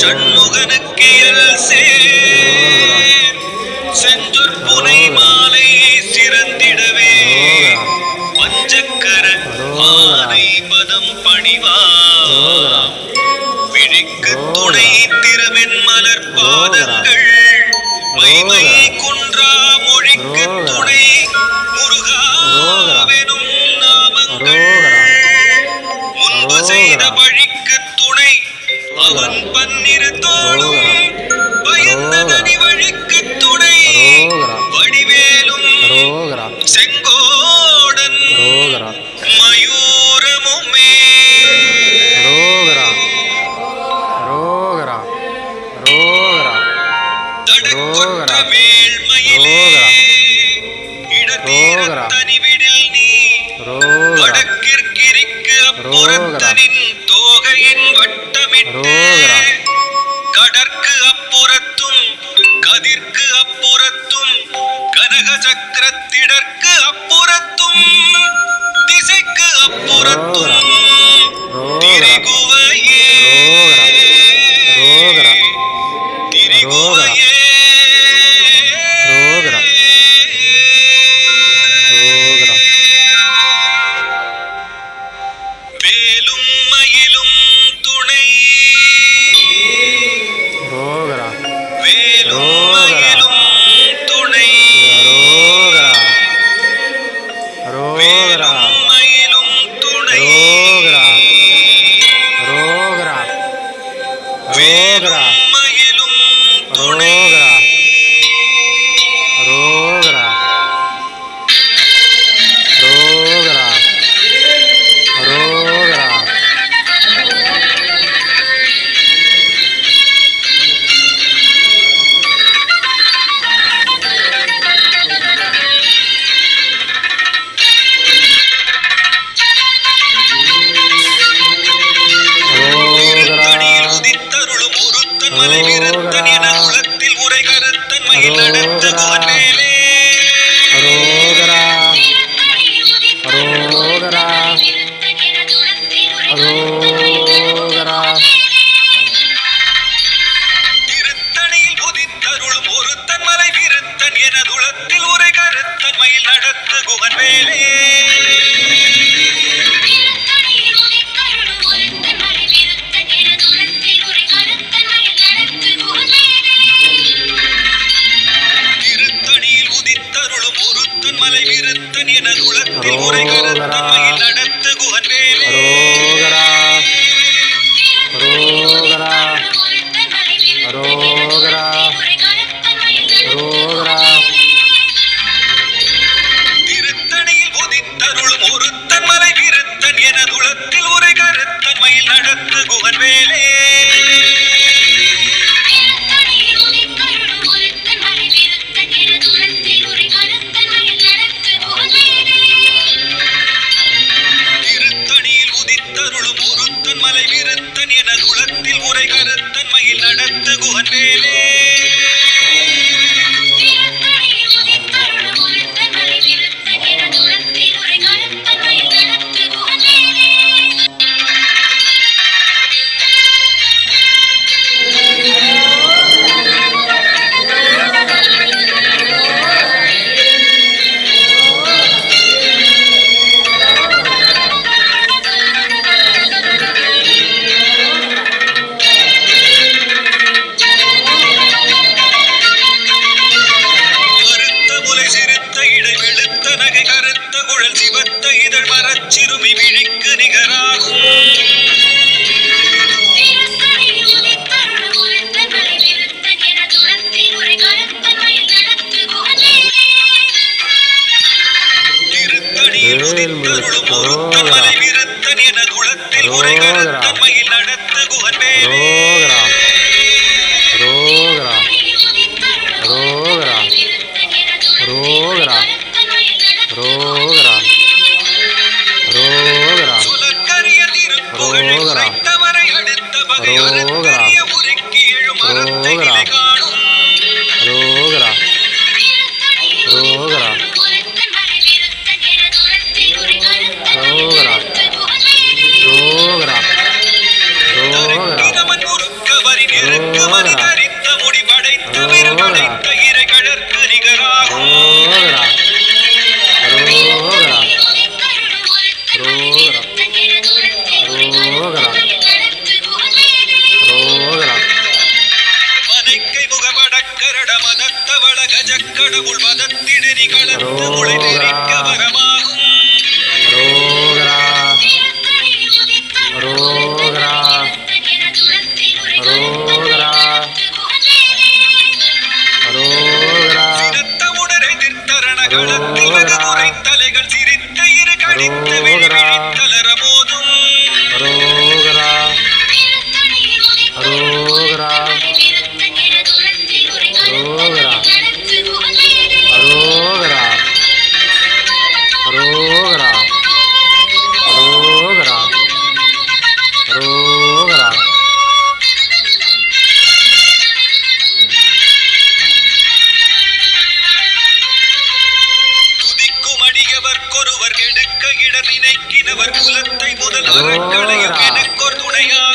சண்முகனுக்கு செஞ்சொற்புனை மாலை சிறந்திடவே. பஞ்சக்கர மாலை பதம் பணிவா. விழிக்கு துணை திறமென் மலர் பாதங்கள். மைமை தடுக்கொண்ட மேல்மயிலே இடநீரத்தனிவிடில் நீ வடக்கிற்கிரிக்கு அப்புறத்தனின் தோகையின் வட்டமிட்டே கடற்கு அப்புறத்தும் கதிர்க்கு அப்புறத்தும் கனக சக்கரத்திடற்கு அப்புறத்தும் திசைக்கு கருத்தன் மலை நிறத்தன் என உலகத்தில் உரை கருத்தன் மயில் அடுத்த கோன் ரோகராம். ரோகராம். ரோகராம். நினைக்கினவர் குலத்தை முதல் அறக்களையும் எனக்கொரு துணையாகும்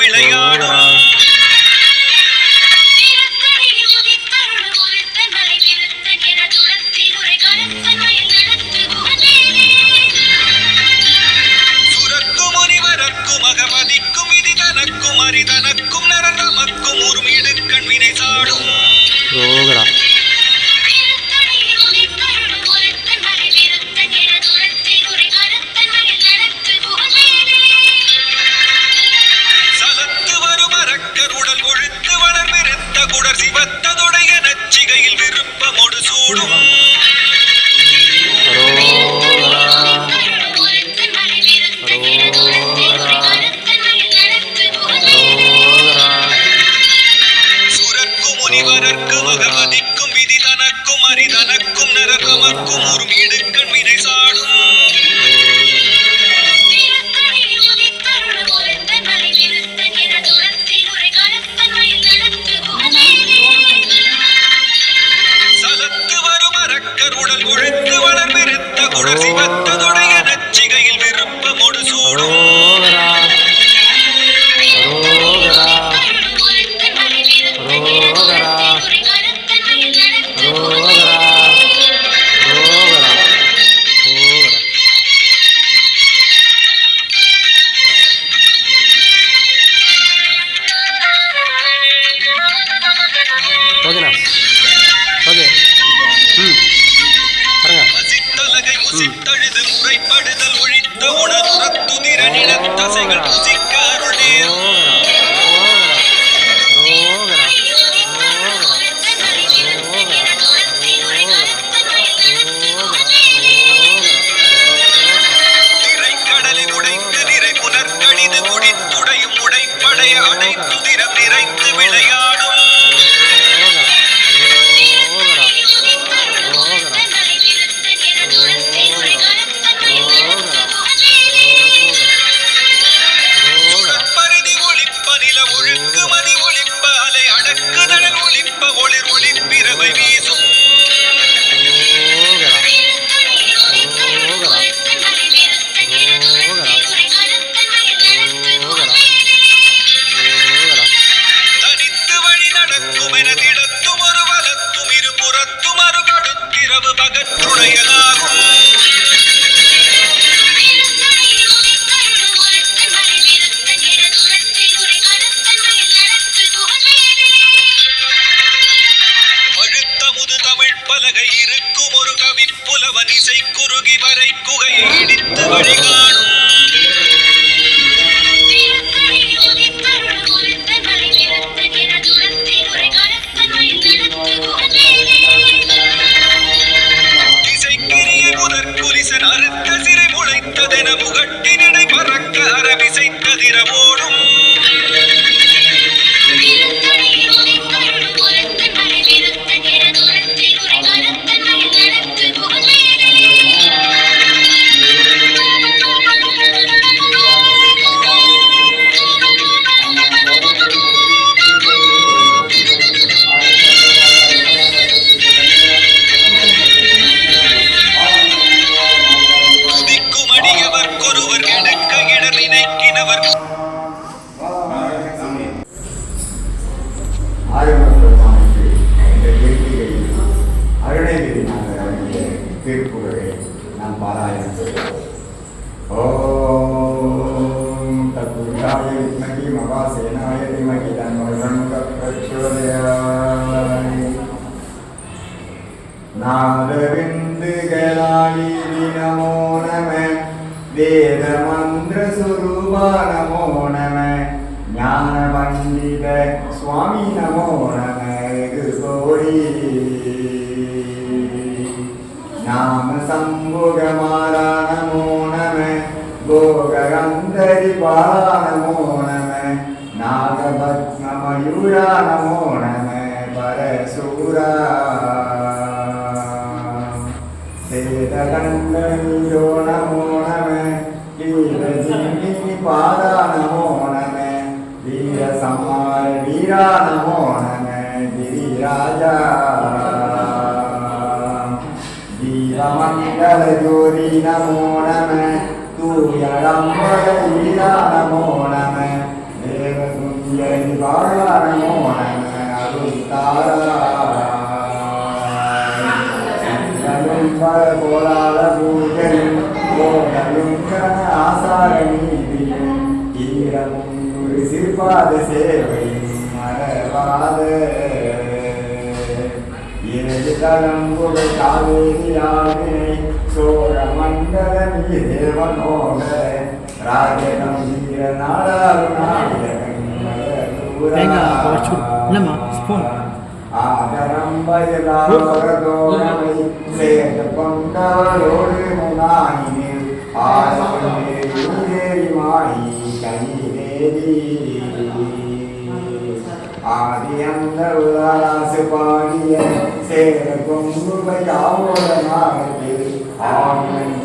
விளையாடும் குறுகி வரை குகையை இடித்து வழிகாணும். 八大营之 நாம சம்புகமாலா நமோ நம கோகந்தரி பாலா நமோ நம நாகபத்மயூரா நமோ நம பரசூரா சேதகண்டீரோ நமோ நம வீரஜினி பாதா நமோ நம மங்கள சம்மார நமோ நம. கிரிராஜா ஜோதி நமோ நம. தூயடம்பர வீரா நமோ நம. தேவகுஞ்சரி நம கோலால பூஜையும் கோடலும் ஆசார நீதியும் ஈரமும் ஒரு சிறுபாத சேவையும் இரண்டு தலம்புகை காவேரி ஆவினை சோழ மண்டல நீ தேவனோக ராஜனம் வீர நாடாரு தேங்காய் உடைச்சு கொடு. இல்லைம்மா, spoon. சேர்ந்த கொண்டவரோடு முனாயினில் ஆதரேரி மாயி கைதேவி ஆதியந்த உதாராசு பாடிய சேர கொங்குவை ஆவோட நாகத்தில் ஆண்மன்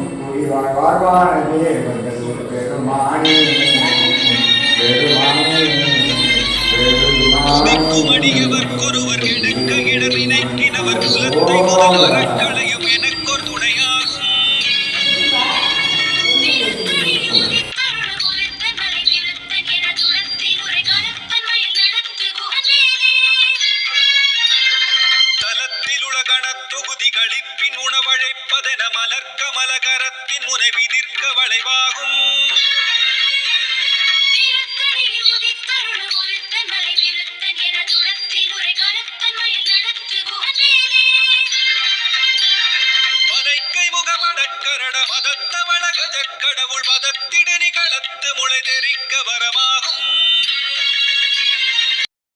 வாழ்வான தேவர்கள் பெருமானே பெருமானே பெருமானே அடியவர் கொருவர் எடுக்க இட நினைக்கினவர் குலத்தை முதல் அறக்களையும் தொகுதி களிப்பின் உணவழைப்பதென மலர்க்க மலகரத்தின் முனை விதிர்க்க வளைவாகும் கஜக்கடவுள் மதத்திடு நிகளத்து முளை தெரிக்க வரமாகும்.